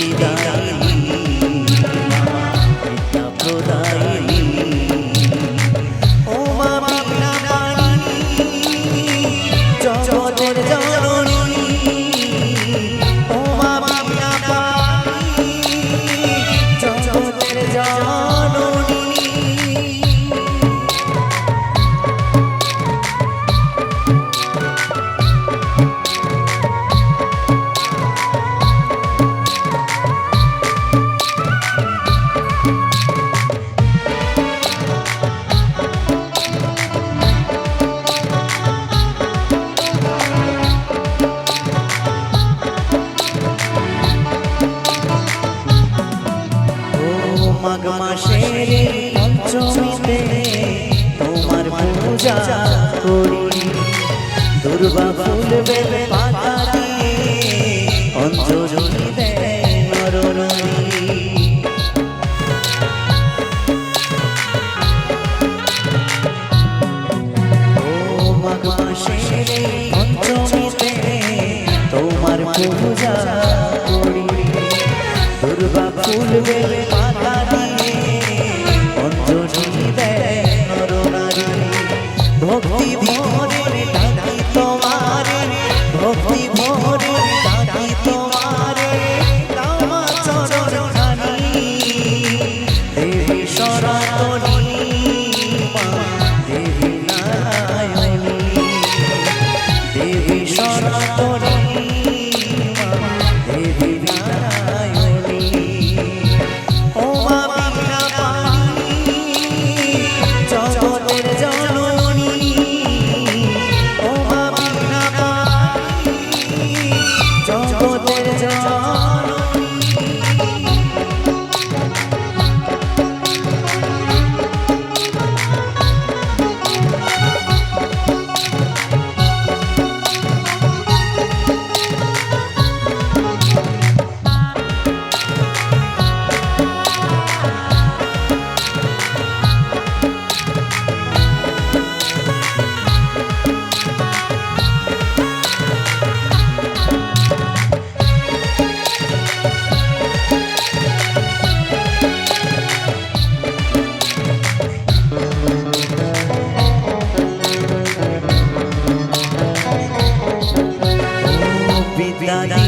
记得。মাঘ মাসের পঞ্চমীতে তোমার পূজা করি। দুর্বা ফুল বেলে পাতা দিয়ে অঞ্জলি দেয় নরনী পূজা ফুলে মালা দিয়ে অঞ্জলি দেয় নরনারী ভক্তি ভরে তোমার ভক্তি ভরে da da da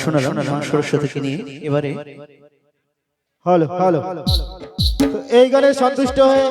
শোনা শোনা থেকে নিয়ে। এবারে হ্যালো হ্যালো এই গানে সন্তুষ্ট হয়ে